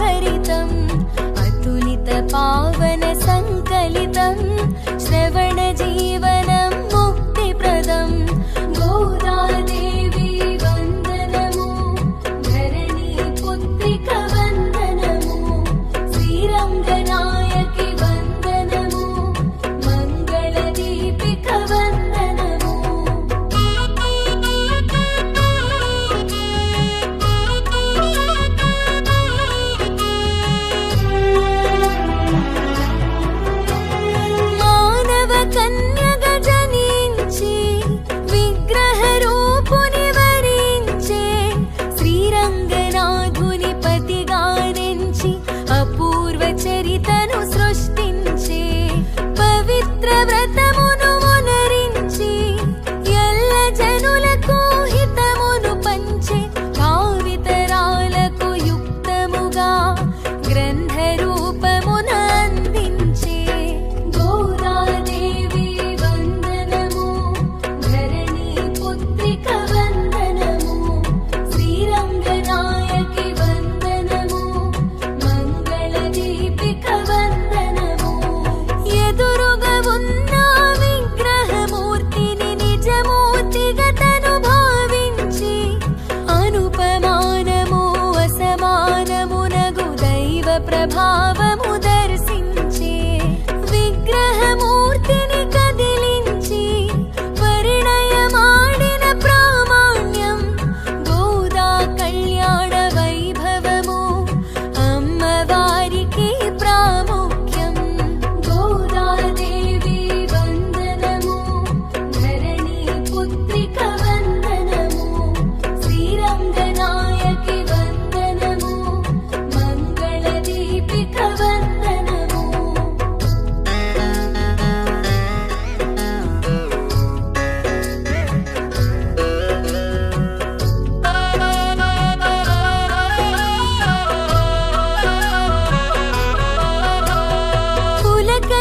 भरितम् अतुलितपावन सङ्कलितम् श्रवणजीवन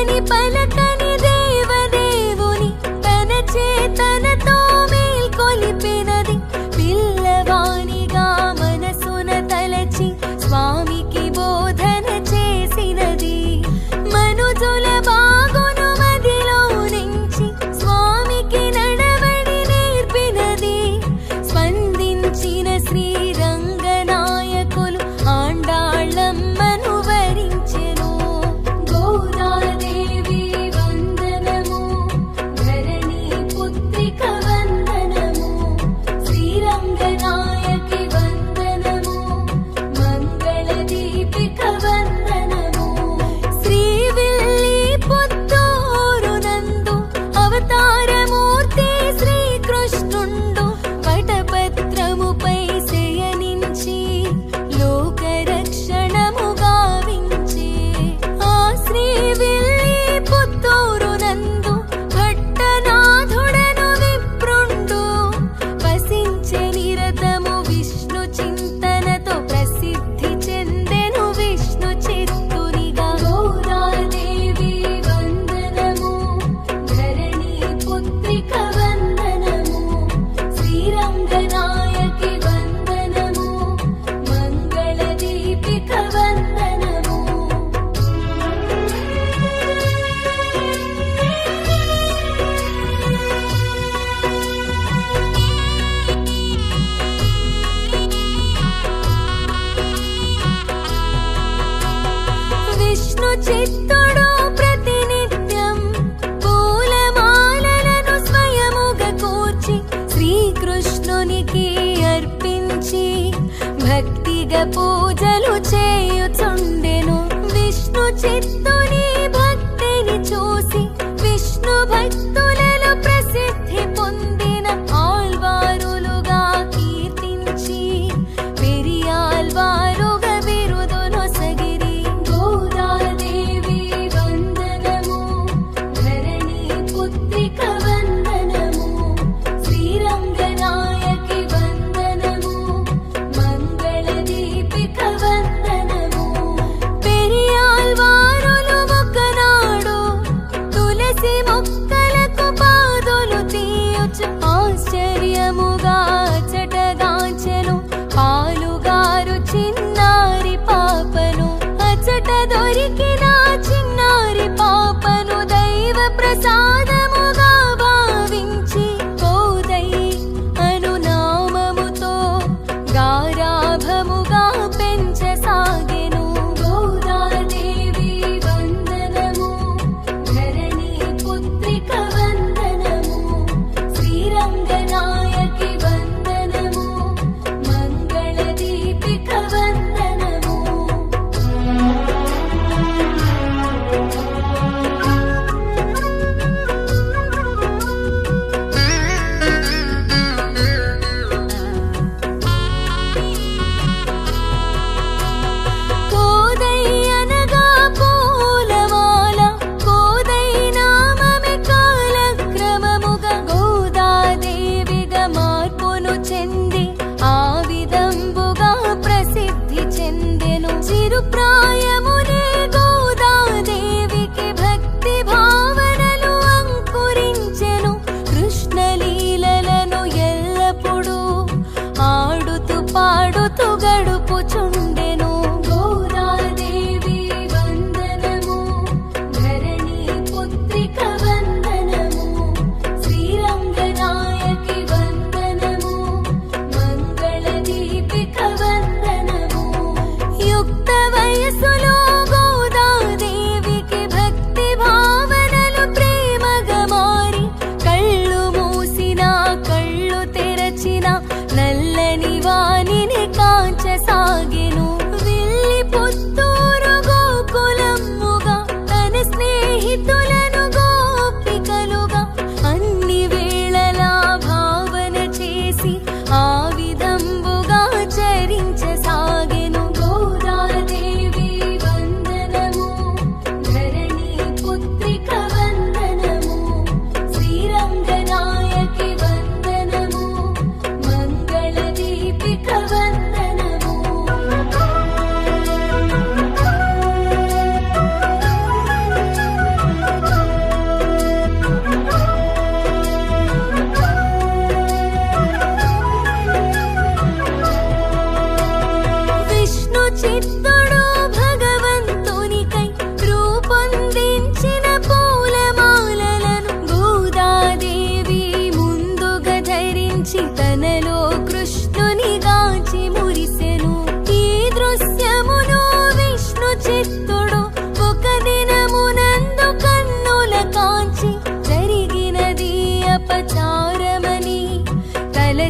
పని పని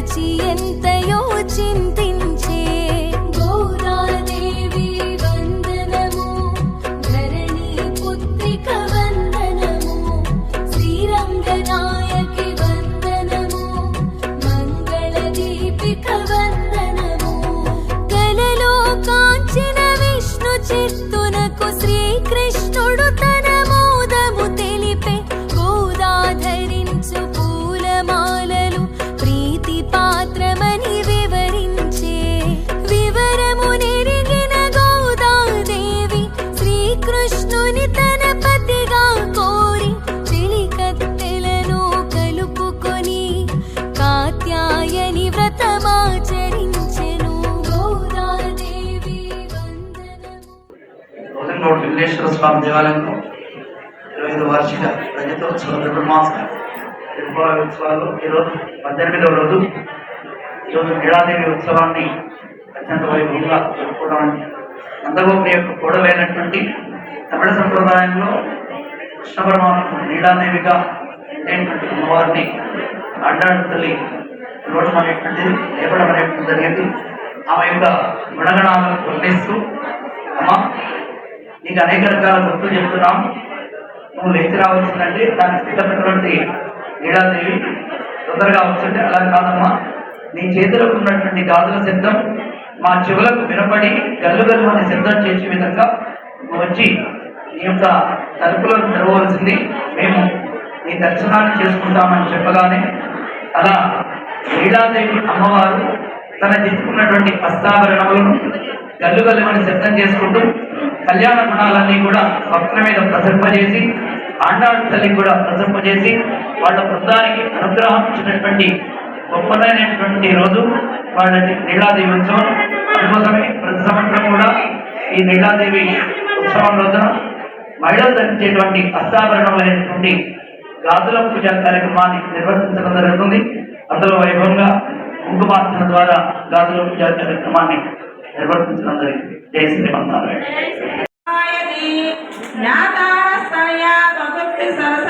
గడచి ఎంత యోచిన వ్రతమాచరించెను గోదాదేవి వెంకటేశ్వర స్వామి దేవాలయంలో ఇరవై ఐదు వార్షిక రజతోత్సవ ధనుర్మాస తిరుమల ఉత్సవాలు. ఈరోజు పద్దెనిమిదవ రోజు. ఈరోజు నీలాదేవి ఉత్సవాన్ని అత్యంత వైభవంగా జరుపుకోవడానికి నందగోపి యొక్క కూడవైనటువంటి తమిళ సంప్రదాయంలో కృష్ణ పరమాత్మ నీలాదేవిగా ఉండేటువంటి అమ్మవారిని అడ్డాడు తల్లి పిలవడం అనేటువంటిది లేపడం అనేటువంటి జరిగింది. ఆమె యొక్క గుణగణాలను వర్ణిస్తూ అమ్మా నీకు అనేక రకాల గుర్తులు చెప్తున్నాం. నువ్వు లేచి రావాల్సిందంటే దానికి సిద్ధమైనటువంటి నీలాదేవి తొందరగా వచ్చుంటే అలా కాదమ్మా. నీ చేతులకు ఉన్నటువంటి గాజుల శబ్దం మా చెవులకు వినపడి గల్లు గల్లు అని శబ్దం చేసే విధంగా నువ్వు వచ్చి నీ యొక్క తలుపులను తెరవలసింది మేము. నీ దర్శనాన్ని చేసుకుంటామని చెప్పగానే అలా లీలాదేవి అమ్మవారు తన చెప్పుకున్నటువంటి హస్తాభరణములను గల్లు సిద్ధం చేసుకుంటూ కళ్యాణ గుణాలన్నీ కూడా భక్తుల మీద ప్రసరింపజేసి ఆండాడు తల్లికి కూడా ప్రసరింపజేసి వాళ్ళ బృందానికి అనుగ్రహం ఇచ్చినటువంటి గొప్పదైనటువంటి రోజు వాళ్ళ నీలాదేవి ఉత్సవం. అందుకోసమే ప్రతి సంవత్సరం కూడా ఈ నీలాదేవి ఉత్సవం రోజున మహిళలు ధరించేటువంటి హస్తాభరణమైనటువంటి గాజుల పూజ కార్యక్రమాన్ని నిర్వర్తించడం జరుగుతుంది. అందులో వైభవంగా కుంకుమార్చన ద్వారా గాజుల పూజ కార్యక్రమాన్ని నిర్వర్తించడం జై శ్రీ సరస